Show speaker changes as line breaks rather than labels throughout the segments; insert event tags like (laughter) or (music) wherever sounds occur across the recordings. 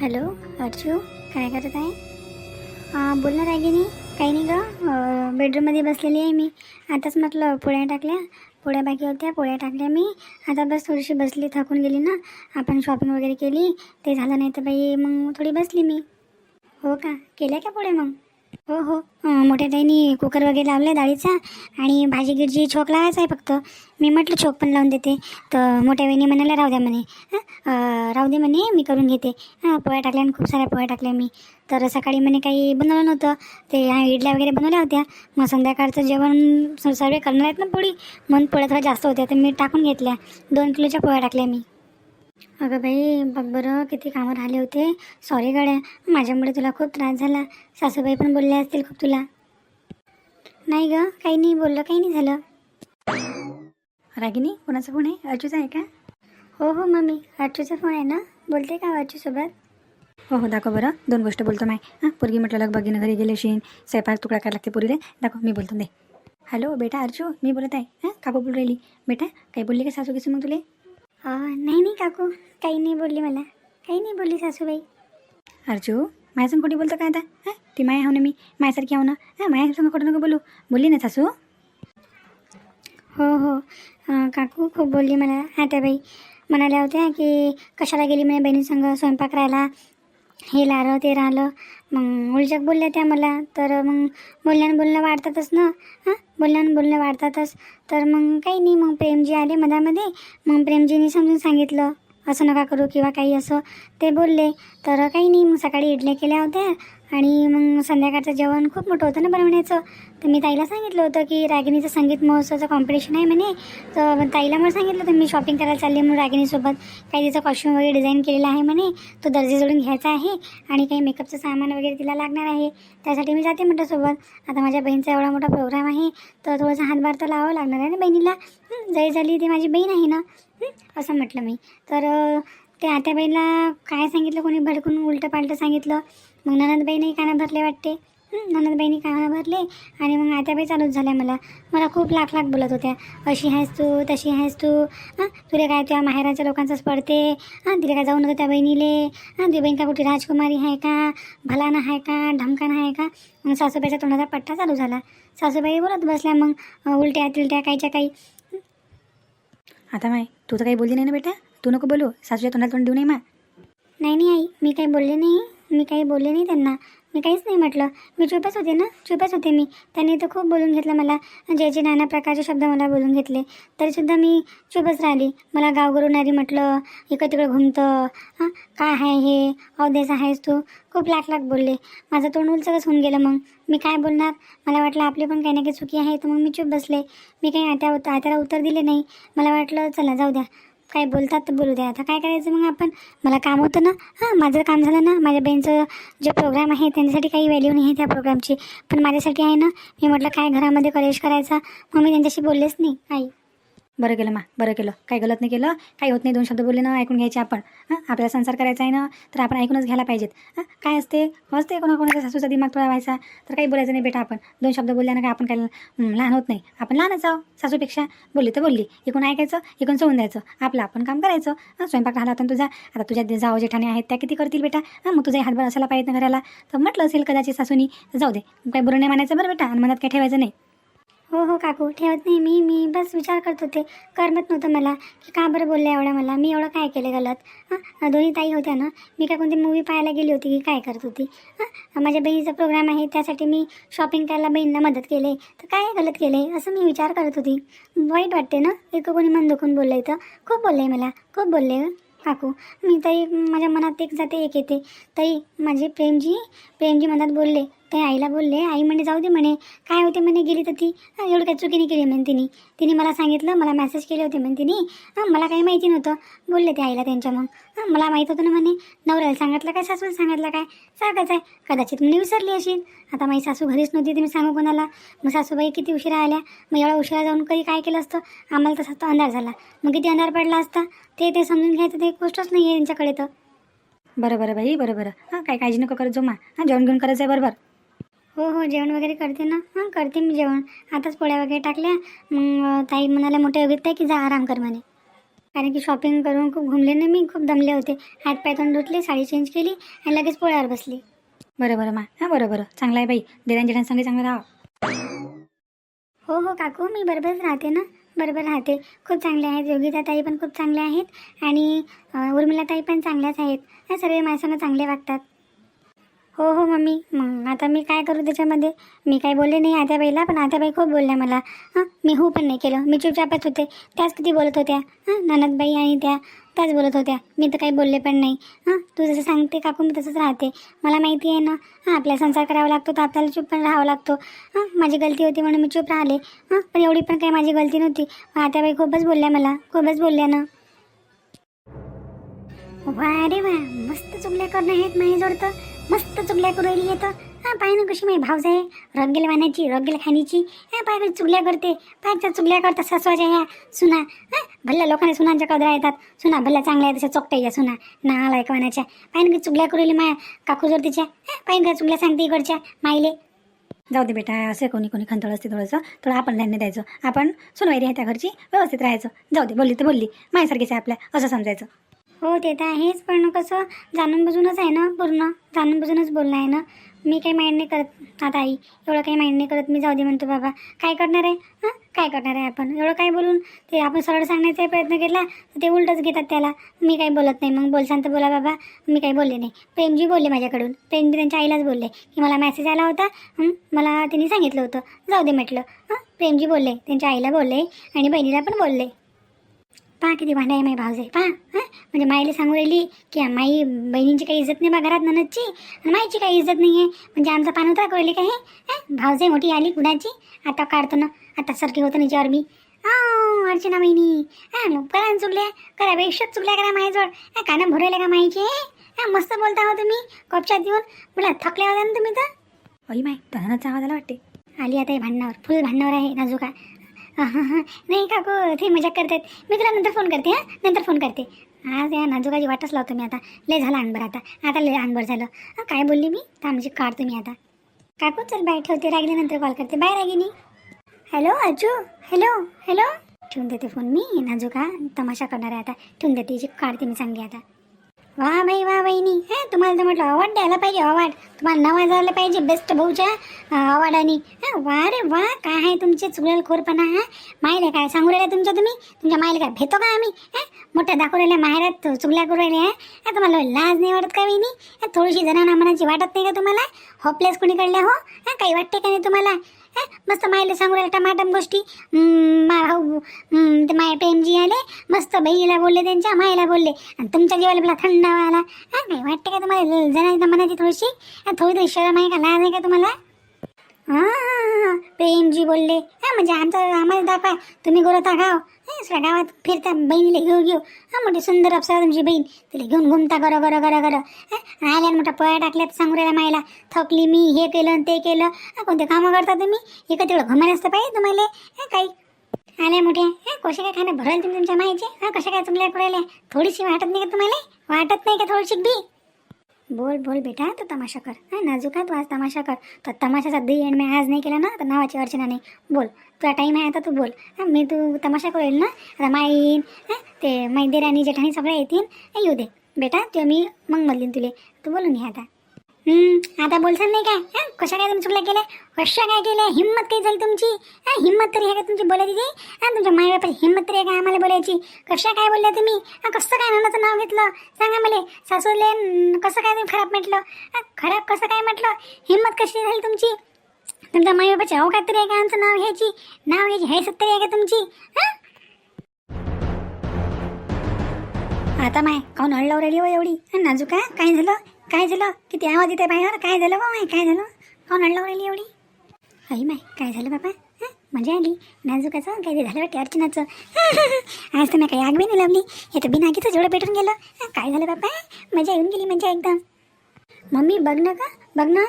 Hello Arju काय करत आहे? हां बोल ना रागिनी काही नाही गं बेडरूममध्ये बसलेली आहे मी. आताच म्हटलं पोळ्या टाकल्या. पोळ्या बाकी होत्या पोळ्या टाकल्या मी. आता बस थोडीशी बसली थकून गेली ना. आपण शॉपिंग वगैरे केली. ते झालं नाही तर बाई मग थोडी बसली मी. हो का? केल्या का पोळ्या मग? हो हो. मोठ्या ताईनी कुकर वगैरे लावलं डाळीचा आणि भाजी गिरजी छोक लावायचा आहे फक्त. मी म्हटलं छोक पण लावून देते. तर मोठ्या वहिनी म्हणाल्या राहू द्या म्हणे. राहू दे म्हणे मी करून घेते. हां पोळ्या टाकल्या आणि खूप साऱ्या पोळ्या टाकल्या मी. तर सकाळी म्हणे काही बनवलं नव्हतं. ते इडल्या वगैरे बनवल्या होत्या. मग संध्याकाळचं जेवण सर्वे सर्व करणार आहेत ना पोळी. म्हणून पोळ्या थोड्या जास्त होत्या तर मी टाकून घेतल्या. दोन किलोच्या पोळ्या टाकल्या मी. अगं बाई बघ बरं किती कामं राहिले होते. सॉरी गाड्या माझ्यामुळे तुला खूप त्रास झाला. सासूबाई पण बोलल्या असतील खूप तुला. नाही ग काही नाही बोललं काही नाही झालं.
रागिनी कोणाचा फोन आहे? अर्जूचा आहे का?
हो हो मम्मी अर्जूचा फोन आहे ना. बोलते का अर्जूसोबत
हो हो दाखव बरं. दोन गोष्ट बोलतो माय. हां पोरगी म्हटलं लग बघीनं घरी गेले शिन स्वयंपाक तुकडा करायला लागते पुरी रे दाखव मी बोलतो दे. हॅलो बेटा अर्जू मी बोलत आहे. हां काकू बोलू राहिली. बेटा काही बोलली का सासू किसू मग तुले?
नाही नाही काकू. काही नाही बोलली मला. काही नाही बोलली सासूबाई.
अर्जू माझ्यासंग खोटी बोलतो काय आता? हां? ती माया हो ना मी. मायासारखी आहो ना. हां माझ्यासंग खोटं नको बोलू. बोलली ना सासू?
हो हो. अं, काकू खूप बोलली मला. आत्याबाई म्हणाल्या होत्या की कशाला गेली म्हणे बहिणीसंग? स्वयंपाक राहिला. हे राहिलं ते राहिलं. मग उलजक बोलल्या त्या मला. तर मग बोलण्यानं बोलणं वाढतातच ना. हां? बोलण्यानं बोलणं वाढतातच. तर मग काही नाही मग प्रेमजी आले मधामध्ये. मग प्रेमजीने समजून सांगितलं. असं नका करू किंवा काही असं. ते बोलले तर काही नाही मग सकाळी इडल्या केल्या होत्या आणि मग संध्याकाळचं जेवण खूप मोठं होतं ना बनवण्याचं. तर मी ताईला सांगितलं होतं की रागिनीचं संगीत महोत्सवाचं कॉम्पिटिशन आहे म्हणे. तर ताईला मला सांगितलं होतं मी शॉपिंग करायला चालली म्हणून रागिनीसोबत काही तिचं कॉस्ट्यूम वगैरे डिझाईन केलेलं आहे म्हणे. तो दर्जी जोडून घ्यायचा आहे आणि काही मेकअपचं सामान वगैरे तिला लागणार आहे. त्यासाठी मी जाते म्हटलं सोबत आता माझ्या बहिणीचा एवढा मोठा प्रोग्राम आहे तर थोडासा हातभार तर लावावं लागणार आहे ना बहिणीला. जय जरी झाली ती माझी बहीण आहे ना. असं म्हटलं मी. तर ते आत्याबाईला काय सांगितलं? कोणी भडकून उलटं पालटं सांगितलं? मग ननदबाईने काना भरले वाटते. ननदबाईने काना भरले आणि मग आत्याबाई चालूच झाल्या मला. मला खूप लाख लाख बोलत होत्या. अशी आहेस तू तशी आहेस तू. हां तुला काय त्या माहेराच्या लोकांचंच पडते हां तिला काय जाऊ नको त्या बहिणीले? हां ती बहीण का कुठे राजकुमारी आहे का? भलाना आहे का? ढमकाना आहे का? मग सासूबाईचा तोंडाचा पट्टा चालू झाला. सासूबाई बोलत बसल्या मग उलट्या तिलट्या काहीच्या काही.
आता माय तू तर काही बोलली नाही ना बेटा? तू नको बोलू सासूच्या तोंडात तोंड देऊ नये मा.
नाही नाही आई मी काही बोलले नाही. मी काही बोलले नाही त्यांना. मी काहीच नाही म्हटलं. मी चुपच होते ना? चुपच होते मी. त्यांनी तर खूप बोलून घेतलं मला. जे जे नाना प्रकारचे शब्द मला बोलून घेतले. तरीसुद्धा मी चुपच राहिली. मला गाव म्हटलं इकडं तिकडं घुमतं. हां? काय आहे हे? अवधेस आहेस तू? खूप लाख लाख बोलले. माझं तोंड उलचकच होऊन गेलं मग. मी काय बोलणार? मला वाटलं आपली पण काही ना काही चुकी आहे तर मग मी चुप बसले. मी काही आत्या आत्याला उत्तर दिले नाही. मला वाटलं चला जाऊ द्या. काय बोलतात तर बोलू द्या. आता काय करायचं मग आपण? मला काम होतं ना. हां माझं काम झालं ना. माझ्या बहिणीचं जे प्रोग्राम आहे त्यांच्यासाठी काही व्हॅल्यू नाही आहे त्या प्रोग्रामची पण माझ्यासाठी आहे ना. मी म्हटलं काय घरामध्ये कॉलेज करायचा? मग मी त्यांच्याशी बोललेच नाही. आई.
बरं केलं मा बरं केलं. काही गलत नाही केलं काही होत नाही दोन शब्द बोलले ना ऐकून घ्यायचे आपण. हां? आपल्याला संसार करायचा आहे ना तर आपण ऐकूनच घ्यायला पाहिजेत. हां? काय असते? असते कोणाकोणाचा सासूचा दिमाग थोडा व्हायचा तर काही बोलायचं नाही बेटा आपण. दोन शब्द बोलल्यानं काय आपण काय लहान होत नाही. आपण लहानच आहो सासूपेक्षा. बोलली तर बोलली एकूण ऐकायचं एकूण सोडून द्यायचं. आपलं आपण काम करायचं. हां? स्वयंपाक राहिला होता तुझा आता तुझ्या जाव जेठाणे आहेत त्या किती करतील बेटा? हां? मग तुझा हातभार असायला पाहिजे ना घराला. तर म्हटलं असेल कदाचित सासूनी जाऊ दे काही बरं नाही मानायचं बरं बेटा आणि मनात काय ठेवायचं नाही.
हो हो काकू. ठेवत नाही. मी मी बस विचार करत होते. करमत नव्हतं मला. की का बरं बोलल्या एवढं मला? मी एवढं काय केलं गलत? हां? दोन्ही ताई होत्या ना? मी काय कोणती मूवी पाहायला गेली होती की काय करत होती? हां? माझ्या बहिणीचा प्रोग्राम आहे. त्यासाठी मी शॉपिंग करायला बहिणीला मदत केले. तर काय गलत केले असं मी विचार करत होती. वाईट वाटते ना? एक कोणी मन दुखून बोललं तर? खूप बोललं आहे मला. खूप बोलले काकू. मी ताई माझ्या मनात एक जाते एक येते. ताई माझे प्रेमजी प्रेमजी मनात बोलले ते आईला बोलले आई म्हणे जाऊ दे म्हणे. काय होते म्हणे गेली तर ती? एवढं काय चुकीने केली म्हणे तिने. तिने मला सांगितलं मला मेसेज केले होते म्हणे तिने. हां मला काही माहिती नव्हतं. बोलले ते आईला त्यांच्या मग. हां मला माहीत होतं ना म्हणे. नवऱ्याला सांगितलं काय सासूला सांगितलं काय? सांगायचं आहे. कदाचित म्हणे विसरली असेल. आता माझी सासू घरीच नव्हती तुम्ही सांगू कोणाला? मग सासूबाई किती उशिरा आल्या? मग एवढा उशिरा जाऊन कधी काय केलं असतं? आम्हाला तसा तो अंधार झाला. मग किती अंधार पडला असता? ते ते समजून घ्यायचं ते गोष्टच नाही आहे त्यांच्याकडे तर.
बरं बरं बाई बरं बरं. हां काय काळजी नको करत जो मा. हां जेवण घेऊन करायचं आहे बरोबर
हो हो जेवण वगैरे करते ना? हां करते मी जेवण. आताच पोळ्या वगैरे टाकल्या. मग ताई म्हणाल्या मोठ्या योगित ताई की जा आराम कर म्हणे. कारण की शॉपिंग करून खूप घुमले ना मी खूप दमले होते. हात पाय तोंड धुतले साडी चेंज केली आणि लगेच पोळ्यावर बसली.
बरं बरं मा. हां बरं बरं चांगलं आहे बाई. देरान जेठांसंगे चांगलं राहा
हो हो काकू मी बरोबरच राहते ना? बरोबर राहते. खूप चांगले आहेत. योगिता ताई पण खूप चांगल्या आहेत. आणि उर्मिला ताई पण चांगल्याच आहेत. ह्या सर्व माझ्यासंग चांगले वागतात. हो हो मम्मी. मग आता मी काय करू त्याच्यामध्ये? मी काही बोलले नाही आत्याबाईला पण आत्याबाई खूप बोलल्या मला. हां मी हो पण नाही केलं. मी चुपचापच होते. त्याच किती बोलत होत्या. हां ननदबाई आणि त्या त्याच बोलत होत्या. मी तर काही बोलले पण नाही. हां तू जसं सांगते काकू मी तसंच राहते. मला माहिती आहे ना हां आपला संसार करावा लागतो तर आपल्याला चूप पण राहावं लागतो. हां माझी गलती होती म्हणून मी चूप राहिले. हां पण एवढी पण काही माझी गलती नव्हती. आत्याबाई खूपच बोलल्या मला. खूपच बोलल्या ना. वा रे वा मस्त चुकल्या करणं आहेत माझी जोडतं. मस्त चुगल्या करू राहिली येतं हा पाय ना कशी माझी भावज आहे रगेल वाण्याची रगेल खाण्याची. हा पाय कशी चुगल्या करते. पायच्या चुगल्या करतात सासवाच्या ह्या सुना हा भल्ल्या लोकांना सुनांच्या कदरा येतात. सुना भल्ल्या चांगल्या आहेत तशा चोकट्या सुना. ना लायक वाण्याच्या. पाय ना कशी चुगल्या करू राहिली माया काकू तिच्या हा पाय काय चुगल्या सांगते इकडच्या माईले.
जाऊ दे बेटा असे कोणी कोणी खंतळ असते थोडंसं. थोडं आपण ध्यान द्यायचं. आपण सुनवाई आहे त्या घरची व्यवस्थित राहायचं. जाऊ दे बोलली तर बोलली. माझ्यासारखीच आहे आपल्या असं समजायचं.
हो ते तर आहेच पण कसं जाणून बुजूनच आहे ना पूर्ण. जाणून बुजूनच बोलणं आहे ना. मी काही माइंड नाही करत आता आई. एवढं काही माइंड नाही करत. मी जाऊ दे म्हणतो बाबा. काय करणार आहे? हां? काय करणार आहे आपण? एवढं काय बोलून? ते आपण सरळ सांगण्याचा प्रयत्न केला तर ते उलटच घेतात त्याला. मी काही बोलत नाही. मग बोलसान तर बोला बाबा. मी काही बोलले नाही. प्रेमजी बोलले माझ्याकडून. प्रेमजी त्यांच्या आईलाच बोलले की मला मेसेज आला होता. मला त्यांनी सांगितलं होतं. जाऊ दे म्हटलं. हां? प्रेमजी बोलले. त्यांच्या आईला बोलले आणि बहिणीला पण बोलले. पहा किती भांडाय माई भावजे पहा हां? म्हणजे माईला सांगू राहिली की माई बहिणींची काही इज्जत नाही बा घरात ननदची आणि माईची काही इज्जत नाही आहे म्हणजे आमचा पान उतरा कळले का हे? भावजे मोठी आली कुणाची? आता काढतो ना आता सारखी होतं निच्यावर मी. अर्चना बहिणी हां करा चुकल्या करा बेशत चुकल्या करा माझ्याजवळ हा कानं भरवले का माईचे? हां मस्त बोलता हो तुम्ही कपच्यात येऊन मला थकल्या होत्या ना तुम्ही तर?
अई माय तणाचा आवाज आला वाटते.
आली आता हे भांडणावर फुल भांडणावर आहे नाजुका. नाही काकू ते मजाक करतात. मी तुला नंतर फोन करते हां? नंतर फोन करते. आज या नाजुकाची वाटच लावतो मी आता. लय झालं अंगभर आता. आता लय अंगभर झालं. हां काय बोलली मी? थांबची काढतो मी आता. काकू चल बाय ठेवते. रागिनी नंतर कॉल करते. Bye Ragini. Hello Aju hello hello ठेवून देते फोन मी. नाजूका तमाशा करणार आहे आता. ठेवून देते. जी काढते मी चांगली आता. वा बाई वा बहिणी. हे तुम्हाला तर म्हटलं अवॉर्ड द्यायला पाहिजे अवॉर्ड तुम्हाला नाव वाजवायला पाहिजे बेस्ट भाऊच्या अवॉर्डाने हा वा रे वा काय आहे तुमचे चुगलेल खोरपणा हा? मायले काय सांगू राहिले तुमच्या तुम्ही? तुमच्या मायले काय भेतो का आम्ही? हा मोठ्या दाखवू राहिल्या माहेरात चुगल्या करू राहिले हा? तुम्हाला लाज नाही वाटत का बहिणी? थोडीशी जणांना मनाची वाटत नाही का तुम्हाला? हॉपलेस कोणी कडल्या हो? हा काही वाटते का नाही तुम्हाला? हा? मस्त मायले सांगू राहिले टमाटम गोष्टी. मा भाऊ ते माय प्रेमजी आले. मस्त बहिणीला बोलले त्यांच्या मायला बोलले. आणि तुमच्या जेवायला मला थंड आला. हा नाही वाटते का तुम्हाला? जणांच्या मनाची थोडीशी. थोडी शरम आहे का? लाज आहे का तुम्हाला? हां प्रेमजी बोलले हा म्हणजे आमचं आम्हाला दाखवा तुम्ही गोरता गाव. सगळ्या गावात फिरता बहिणीला घेऊ घेऊ. हा मोठी सुंदर अप्सरा तुमची बहीण तिला घेऊन घुमता गरं गरं गरं गरं. हा, आल्या मोठा पोया टाकल्यात सांगू राहिला मायला. थकली मी हे केलं ते केलं. कोणते कामं करता तुम्ही? इकडे का घुमायला असतं पाहिजे तुम्हाला. हा काही आल्या मोठे हा कशा काय खाणं भरल तुम्ही तुमच्या मायचे? हा कशा काय चुकल्या करायला थोडीशी वाटत नाही का तुम्हाला? वाटत नाही का थोडीशी बी? बोल बोल बेटा तू तमाशा कर. हा नाजुका तू आज तमाशा कर. तर तमाशाचा दी एंड मी आज नाही केला ना तर नावाची अर्चना नाही. बोल तुला टाईम आहे आता तू बोल. हां मी तू तमाशा करेल ना? आता माय येईन हां ते मैदेर आणि जेठाणी सगळे येतील. येऊ दे. बेटा ते मी मग मधलीन तुले. तू बोलून घ्या आता. आता बोलसान नाही काय? कशा काय तुम्ही चुकल्या केल्या? कशा काय केल्या? हिंमत काही झाली तुमची? हिंमत तरी आहे का तुमची बोलायची ती? तुमच्या मायबापाची हिंमत तरी आहे का आम्हाला बोलायची? कशा काय बोलल्या तुम्ही? कसं काय नानाचं नाव घेतलं? सांगा मला. सासूले कसं काय तुम्ही खराब म्हटलं? खराब कसं काय म्हटलं? हिंमत कशी झाली तुमची? तुमच्या मायबापाची अवकात तरी आहे का आमचं नाव घ्यायची? नाव घ्यायची हे तरी आहे का तुमची? हां? आता माय काऊन अडलं राहिली हो एवढी? नाजू नाजूका काय झालं? काय झालं? किती आवाज येते बाहेर? काय झालं बा काय झालं? काऊन आणलं राहिली एवढी? आई माय काय झालं बाबा? मजा आली? नाजूकाचं? काही ते झालं वाटते? अर्चनाचं? (laughs) आज तर मी काही आग बी नाही लावली. हे तर बिना आगीचं जेवढं पेटून गेलं. काय झालं बाबा? मजा येऊन गेली मजा एकदम. मम्मी बघ ना का बघ ना.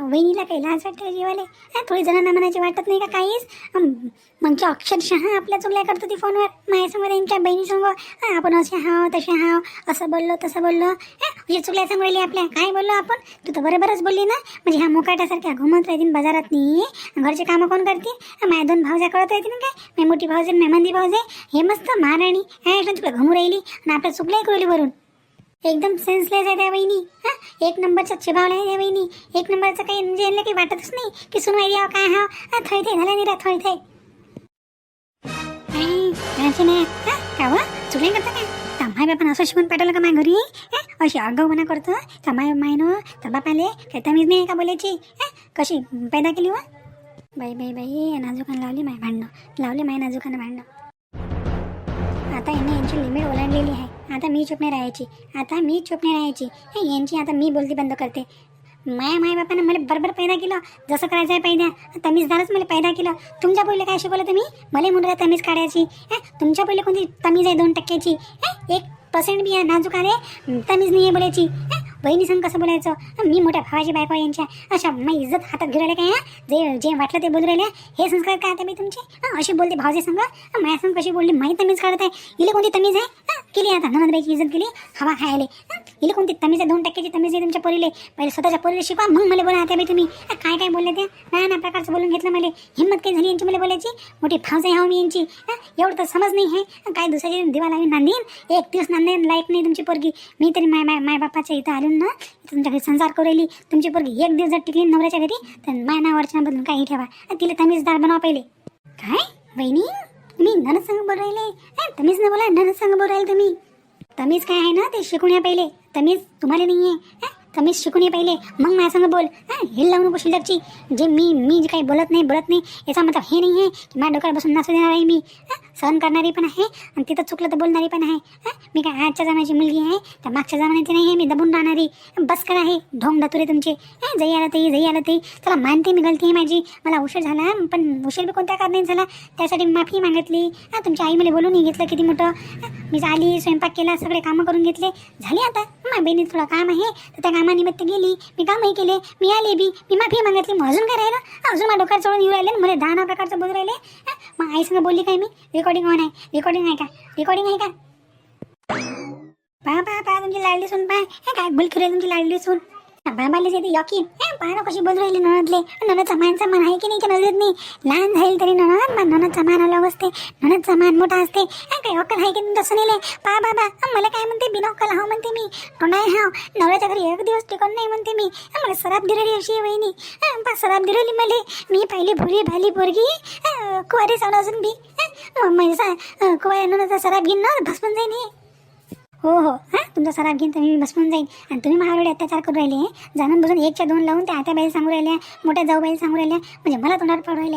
वहिनीला काही लाज वाटते जीवाले? हं, थोडी जणांना मनाची वाटत नाही का काहीच? मग म्हणजे अक्षरशः आपल्या चुगल्या करतो ती फोनवर माझ्यासमोर यांच्या बहिणीसमोर हं, आपण असे हाव तसे हाव असं बोललो तसं बोललो. हे म्हणजे चुकल्या सांगली राहिली आपल्या. काय बोललो आपण? तू तर बरोबरच बोलली ना. म्हणजे ह्या मुकाट्यासारख्या घुमत राहतील बाजारात नाही घरचे कामं कोण करते? माझ्या दोन भावजा कळत येतील काय? मी मोठी भावजे मी मंदी भावजे. हे मस्त महाराणी. हा तुला घुमू राहिली. आणि आपल्या चुकल्याही कळली वरून. एकदम सेन्सलेस आहे त्या वहिनी. हा एक नंबरच्या चिभावला आहे त्या वहिनी. एक नंबरचं काही म्हणजे यांना काही वाटतच नाही की सुनवाई यावं काय हा थळी थै झाला नाही रा थोडी थे नाही हा का व? चुकले करता काय? तमाय बापानं असं शिवून पाठवलं का माझ्या घरी? हा? अशी आगाऊपणा करतो तमाय मायनं त्या बापाले काय तमीज नाही का बोलायची? कशी पैदा केली व? बाई बाई बाई नाजुकानं लावली माय भांडणं. लावली माय नाजुकानं भांडणं. आता यांनी यांची लिमिट ओलांडलेली आहे. आता मी चुप नाही राहायची. आता मी चुप नाही राहायची. हे यांची आता मी बोलती बंद करते. माया माय बापानं मला बरोबर पैदा केलं. जसं करायचं आहे पैदा. तमीजदारच मला पैदा केलं. तुमच्या पहिले काय शिकवलं तुम्ही? मला मुलगा तमीज काढायची. हे तुमच्या पहिले कोणती तमीज आहे दोन टक्क्याची? हे एक पर्सेंट बी आहे नाजूक आहे. तमीज नाही आहे बोलायची. बहिणी संग कसं बोलायचं? मी मोठ्या भावाची बायको यांच्या. अशा मग इज्जत हातात घेऊ राहिले काय जे जे वाटलं ते बोलू राहिले. हे संस्कार काय आता मी तुमचे? अशी बोलते भावजे संग. माझ्या संग कशी बोलली? माही तमीज काढत आहे इले कोणती तमीज आहे? केली आता. ननदबाईची इज्जत केली. हवा खायले इले कोणती तमीज आहे? दोन टक्क्याची तमीज आहे तुमच्या पोरीले. पहिले स्वतःच्या पोरीला शिकवा मग मला बोला आता बाई तुम्ही. काय काय बोलले ते? ना ना प्रकारचं बोलून घेतलं मला. हिंमत काही झाली यांची मला बोलायची? मोठी भावज आहे हा मी यांची. एवढं तर समज नाही आहे काय दुसऱ्याची दिवा लावून नांदीन? एक दिवस नांदेन लाईक नाही तुमची पोरगी. मी तरी माय माय माय बापाच्या इथं आलो ना तुमच्या घरी संसार करू राहिली तुमची पोरगी एक दिवस जर टिकली नवऱ्याच्या घरी तर माय अर्चना बदलून काही ठेवा. तिला तमीजदार बनवा पहिले. काय? वहिनी? तुम्ही ननद संग बोल राहिले? तमीज न बोला ननद संग बोल राहिले तुम्ही. तमीज काय आहे ना ते शिकून या पहिले. तमीज तुम्हाला नाही आहे तमीज शिकून ये पहिले. मग माझ्यासंग बोल. हां हिल लावू नको शिल्लकची. जे मी मी जे काही बोलत नाही बोलत नाही याचा मतलब हे नाही आहे की माझ्या डोक्यावर बसून नाचू देणार आहे मी. सहन करणारी पण आहे आणि तिथं चुकलं तर बोलणारी पण आहे. हं? मी काय आजच्या जमान्याची मुलगी आहे? तर मागच्या जमान्याची नाही आहे मी दबून राहणारी. बस करा आहे ढोंग दातुरे तुमचे. हं? जई आलं ते जई आलं ते चला मानते मी गलती आहे माझी. मला उशीर झाला पण उशीर बी कोणत्या कारणाने झाला? त्यासाठी मी माफी मागितली. हं? तुमच्या आई मला बोलून घेतलं किती मोठं. मी झाली स्वयंपाक केला सगळे कामं करून घेतले. झाले आता. माझ्या बहिणीत थोडं काम आहे. तर त्या कामानिमित्त गेली. मी कामही केले. मी आले बी. मी माफी मागितली. मग अजून काय राहिलं? अजून माझ्या डोक्यात चढून येऊ राहिले मला दहा नऊ प्रकारचं बोलू राहिले. मग आई संग बोलली काय मी? रेकॉर्डिंग ऑन आहे. रेकॉर्डिंग आहे का? रेकॉर्डिंग आहे का? पहा पहा पहा. तुमची लाडली सून पहा. हे काय? बोल खरं तुमची लाडली सून. बाबाले येते यकीन हे पहा कशी बोलू राहिली ननदले ननदचा मानचा मान आहे की नाही त्या नजरेत नाही? लहान झाली तरी ननद मान ननदचा मान अलग असते ननदचा मान मोठा असते. हे काय अक्कल आहे की नाही तसं नेले पा बाबा मला काय म्हणते? बिना अक्कल हाव म्हणते मी. तोंडाय हाव. नवऱ्याच्या घरी एक दिवस टिकून नाही म्हणते मी. मला सराब दिलेली अशी वहिनी. पा पहा सराब दिलेली मला. मी पहिली भुरी भाली पोरगी. कुवारी सण अजून बी. हं, माझा कुवारी ननदचा सराब घेईन ना भस्मन जाईन हो हो. हां तुमचा सराव घेईन तर मी बसवून जाईन. आणि तुम्ही महागडे अत्याचार करू राहिले जाणून बुजून एकच्या दोन लावून त्या आत्या बाई सांगू राहिल्या मोठ्या जाऊ बाई सांगू राहिल्या म्हणजे मला तोंडावर पडू राहिले.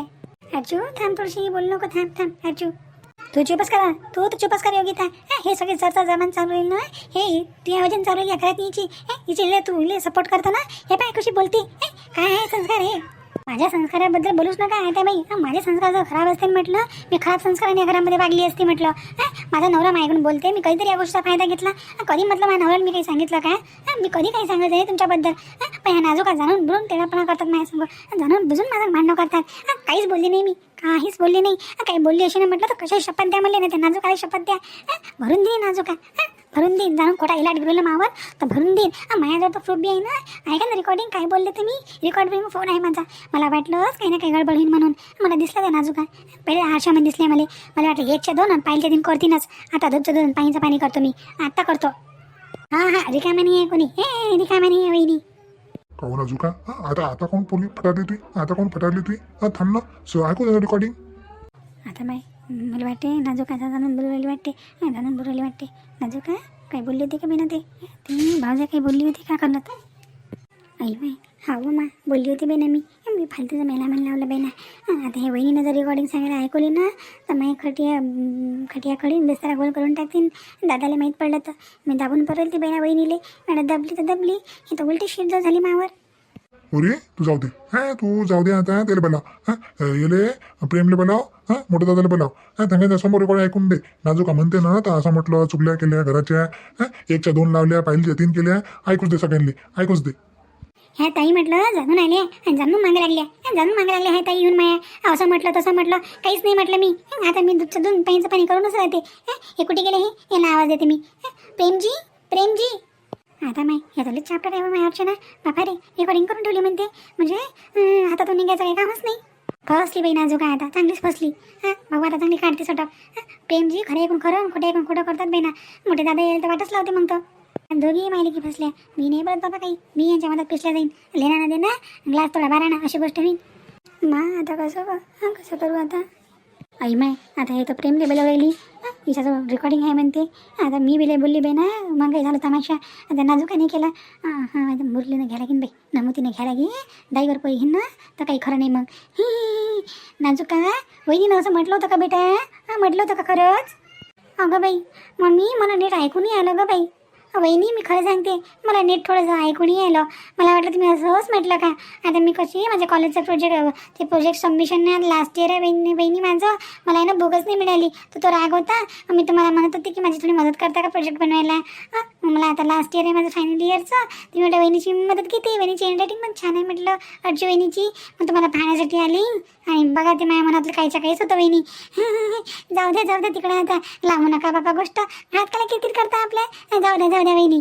अर्जू थांब थोडीशी बोलू नको थांब थांब अर्जू तू चुपच करा तू तर चुपच कर योगिता. हे सगळे चर्चा जमान चालू राहील ना? हे तुझ्या वजन चालू राहील या घरात यायची. हिची ले तू ले सपोर्ट करतो ना हे पाय कशी बोलते? काय आहे संस्कार हे? माझ्या संस्काराबद्दल बोलूच नका आहे बाई. हं, माझे संस्कार जर खराब असते म्हटलं मी खराब संस्काराने या घरामध्ये वागली असती म्हटलं माझा नवरा माझ्याकडून बोलते मी कधीतरी या गोष्टीचा फायदा घेतला. कधी म्हटलं माझ्या नवऱ्याला मी काही सांगितलं काय मी कधी काही सांगत आहे तुमच्याबद्दल. पण ह्या नाजूका जाणून बुडून तेव्हापणा करतात माझ्यासमोर. जाणून बुजून माझं भांडणं करतात. काहीच बोलली नाही मी. काहीच बोलली नाही. काही बोलली अशी नाही म्हटलं तर कशा शपथ द्या म्हणले नाही ते नाजूकाला शपथ द्या. भरून दिली नाजूका. भरून देईन जाणून खोटा इलाट गिरवलं मावर. तर भरून देईन माझ्याजवळ तर प्रूफ बी आहे ना? ऐका ना रेकॉर्डिंग काय बोलले तुम्ही? रेकॉर्ड बी फोन आहे माझा. मला वाटलंच काही ना काही गडबड होईल म्हणून. मला दिसलं ते नाजूका. पहिले आरशामध्ये दिसले मला. मला वाटलं एकच्या दोन आणि पाहिजे तीन करतीनच. आता दोनचं दोन पाणीचं पाणी करतो मी. आता करतो. हां हां रिकाम्या नाही आहे कोणी. हे रिकाम्या नाही आहे वहिनी.
काहून अजून का हा, आता आता कोण पोली फटारली तुई आता कोण फटारली तुई थांब ना. सो ऐकू रेकॉर्डिंग
आता बाई मला वाटते नाजूका जाणून बोलवली वाटते हं, जाणून बोलवली वाटते नाजूका काही बोलली होती का बिना ते ती भाऊजा काही बोलली होती का करणार आई बाई हा व मा बोलली होती बेना मी. मी फालतूचा मेला म्हण लावलं बेना. आता हे वहिनीनं जर रेकॉर्डिंग सांगायला ऐकवली ना तर मी खटिया खटिया खडीन बिस्तारा गोल करून टाकतीन दादाला माहीत पडलं तर. मी दाबून पडेल ती बेना वहिनीले. मॅडम दबली तर दबली. ही तर उलटी शीट झाली मावर.
अरे तू जाऊ दे. हा तू जाऊ दे आता त्याला बोलाव. हा येले प्रेमले बोलाव. हा मोठ्या दादाला बोलाव. हा त्यांना समोर रेकॉर्ड ऐकून दे. नाजूका म्हणते ना तर असं म्हटलं चुकल्या केल्या घराच्या. हा एकच्या दोन लावल्या पाहिजे तीन केल्या. ऐकूच दे सगळ्यांनी. ऐकूच दे.
ह्या ताई म्हटलं जाणून आले आणि जाणून मागे लागल्या. जाणून मागे लागल्या ह्या ताई येऊन माया. असं म्हटलं तसं म्हटलं. काहीच नाही म्हटलं मी. आता मी दूधचं दोन पाणीचं पाणी करूनच राहते. हे कुठे गेले हे? यांना आवाज देते मी. प्रेमजी प्रेमजी. आता माय हे लई चॅप्टर आहे माझ्या अर्चना बापा रे रेकॉर्डिंग करून ठेवली म्हणते. म्हणजे हातातून निघायचं काही कामच नाही. फसली बाई नाजू काय आता चांगलीच फसली. हां भाऊ आता चांगली काढते सटक. प्रेमजी खरं ऐकून खरं खोटे ऐकून खोटं करतात बाई ना. मोठे दादा येईल तर वाटच लावते मग तो. दोघीही दोघी माहिती की फसल्या. मी नाही बोलत बाबा काही. मी यांच्या मधात पिसल्या जाईन. लेना ना देना ग्लास थोडा बारा ना अशी गोष्ट होईन. मा आता कसं हां कसं करू आता? आई माय आता हे तर प्रेम लेबल गेली हिच्याजवळ रेकॉर्डिंग आहे म्हणते. आता मी बिले बोलली बाई ना मग काही झालं तमाशा. आता नाजूकाने नाही केला. हां हां आता मुरलीनं घ्यायला घेईन बाई नमुतीनं घ्यायला घे दाईवर पै घेईन ना तर काही खरं नाही मग. ही, ही, नाजूका वहिनीनं असं म्हटलं होतं का बेटा? हां म्हटलं होतं का खरंच? अगं बाई मम्मी मला नीट ऐकून आलं गं बाई. वहिनी मी खरं सांगते. मला नीट थोडंसं ऐकून यायलं. मला वाटलं तुम्ही असंच म्हटलं का? आता मी कशी माझ्या कॉलेजचं प्रोजेक्ट ते प्रोजेक्ट सबमिशन लास्ट इयर आहे बहिणी बहिणी माझं. मला आहे ना बुकच नाही मिळाली. तर तो राग होता. मी तुम्हाला म्हणत होते की माझी थोडी मदत करता का प्रोजेक्ट बनवायला? मला आता लास्ट इयर आहे माझं फायनल इयरचं तुम्ही म्हटलं वहिनीची मदत घेते. वहिनीची हँडरायटिंग पण छान आहे म्हटलं अर्जी वहिनीची. मग तुम्हाला पाहण्यासाठी आली. आणि बघा ते माझ्या मनातलं काहीच्या काहीच होतं वहिनी. (laughs) जाऊ द्या जाऊ द्या तिकडे आता. लावू नका बाबा गोष्ट. हात काला किरकिर करता आपल्या जाऊ द्या जाऊ द्या वहिनी.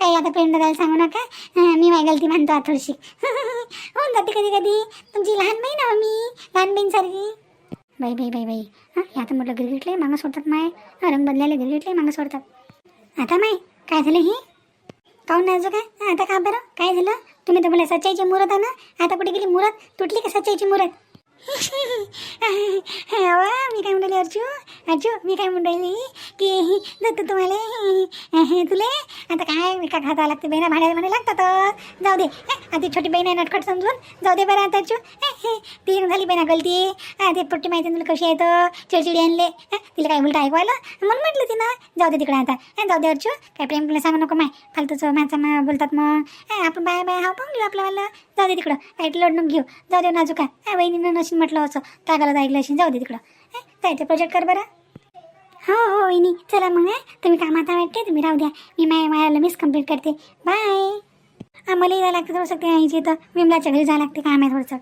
काही आता प्रेम दादाला सांगू नका. मी माझी गलती मानतो आता थोडीशी होऊन जाते कधी कधी. तुमची लहान बहीण आहो मी. लहान बहीणसारखी बाई बाई बाई बाई. हां हे आता म्हटलं गिरगिटले मागं सोडतात माय. रंग बदलायला गिरगिटले मागं सोडतात. आता माय काय झालं हे? काऊन नाही काय? आता का बरं? काय झालं? तुम्ही तर बोला सच्चाईची मुहूर्त आहे ना? आता कुठे गेली मुहूर्त? तुटली का सच्चाईची मुहूर्त? हो, मी काय म्हणली अर्जू? अर्जू मी काय म्हणली की दत्त तुम्हाला हे तुले आता काय विका खाता लागते बहिणा भाड्याला म्हणे लागतात जाऊ दे आधी छोटी बहीण आहे नटखट समजून. जाऊ दे बरं आता अर्जू. हे, ती झाली बहिणा गलती. ते पट्टी माहिती तुला कशी आहे तर. चिडचिडी आणले. तिला काय उलट ऐकवायला? म्हणून म्हटलं तिनं. जाऊ दे तिकडे आता. हे, जाऊ दे अर्जू. काय प्रेम तुला सांगू नको माय. फालतूचं माझा बोलतात मग. हे, आपण बाय बाय हा पण घेऊ आपल्याला जाऊ दे तिकडं. काही लढणूक घेऊ. जाऊ दे नाजू काय. बहिणीनं नशी नशीन म्हटलं असं तागाला गलत ऐकलं असेल जाऊ दे तिकडं. हे, जायचं प्रोजेक्ट कर बरं. हो हो इनी चला मग तुम्ही कामात वाटते तुम्ही राहू द्या. मी माया मायाला मिस कंप्लीट करते. बाय आम्हाला जायला लागतं थोडंसं ते आईची तर विमलाच्या घरी जायला लागते काम आहे थोडंसं.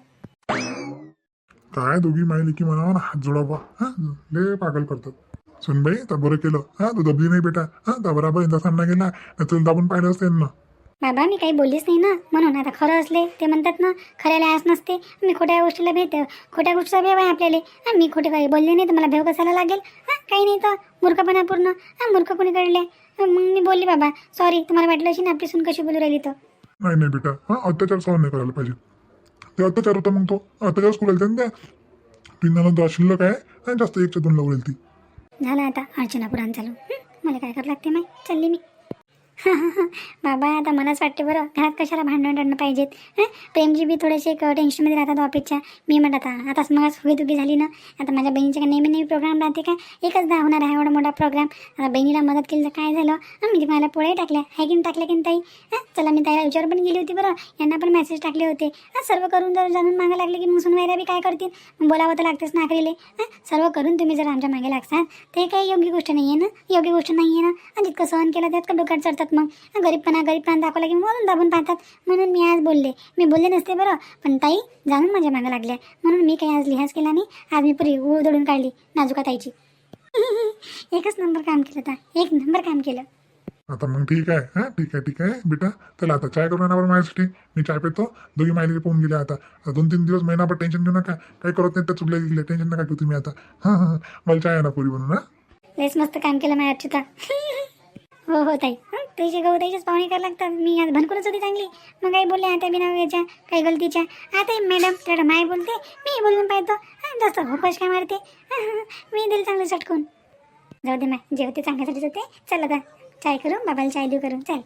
काय दोघी माहिती की म्हणावं ना हात जोडावा. हा ले पागल करतात. सुनबाई तर बरं केलं. हा तू दबली नाही बेटा. हा तर बराबर यांचा सामना केला नाही तुला दाबून पाहिलं असते ना
बाबा मी काही बोललीच नाही ना. म्हणून आता खरं असले ते म्हणतात ना खऱ्याला आस नसते. मी खोट्या गोष्टीला भेट खोट्या गोष्टीचा भेव आहे आपल्याला. मी खोटे काही बोलले नाही तर मला भेव कसायला लागेल? हां काही नाही तर मूर्खपणा पूर्ण हां मूर्ख कोणी कळले मग मी बोलली बाबा सॉरी तुम्हाला वाटलं अशी ना आपली सून कशी बोलू राहिली तर?
नाही नाही बेटा. हा अत्याचार सहन नाही करायला पाहिजे. ते अत्याचार होता मग तो. अत्याचार त्यानं त्या तो शिल्लक आहे आणि जास्त एकच्या दोन लावलेल ती.
झालं आता अर्चना पुराण चालू. मला काय करावं लागते माय चालली मी. (laughs) बाबा आता मलाच वाटते बरं. घरात कशाला भांडण टाळणं पाहिजेत? हं? प्रेमजी बी थोडेसे एक टेन्शनमध्ये राहतात ऑफिसच्या मी म्हणत आता आताच मग फुगीतुगी झाली ना? आता माझ्या बहिणीच्या काय नेहमी नेहमी प्रोग्राम राहते का? एकच दा होणार आहे एवढा मोठा प्रोग्राम आता बहिणीला मदत केली तर काय झालं? मी म्हणजे मला पोळे टाकल्या. हाय की नाही टाकल्या की नाही ताई? हां चला मी ताईला विचार पण गेली होती बरं. यांना पण मेसेज टाकले होते. हं, सर्व करून जर जाणून मागा लागले की मग सुनवायला बी काय करतील? मग बोलावं तर लागतेच नाकरीले हं? सर्व करून तुम्ही जर आमच्या मागे लागतात ते काही योग्य गोष्ट नाही आहे ना? योग्य गोष्ट नाही आहे ना जितकं सहन केलं त्यात का डोक्यात चढतात मग. हं, गरीबपणा गरीबपणा दाखवला की म्हणून दाबून पाहतात. म्हणून मी आज बोलले. मी बोलले नसते बरं. पण ताई जाणून माझ्या मागे लागल्या. म्हणून मी काही आज लिहाज केला नाही. आज मी पुरी उधळून काढली. नाजुका ताईची. (laughs) एकच नंबर काम केलं आता एक नंबर काम केलं.
आता मग ठीक आहे हा? ठीक आहे ठीक आहे बेटा. चला आता चाय करून आणा बरं माझ्यासाठी. मी चाय पितो. दोघी माहिती पाहून गेल्या आता. दोन तीन दिवस महिनाभर टेन्शन घेऊ नका. काही करत नाही तर चुकल्या गेले टेन्शन नका घेऊ तुम्ही आता. हां हां मला चाय आणा पुरी बनवून हा?
लयच मस्त काम केलं माझ्या अच्युता (laughs) हो हो ताई. हं, त्याचे गहू त्याचेच पाहुणे करायला लागतात. मी आज भनकूनच होती चांगली. मग काही बोलले आता बिना याच्या काही गलतीच्या. आता मॅडम तेवढं माय बोलते. मी बोलून पाहतो. हं, जास्त होपश काय मारते. मी दिल चांगलं चटकून जाऊ दे माय जेवते चांगल्यासाठीच होते. चल आता चाय करू बाबाला चाय देऊ करू चल.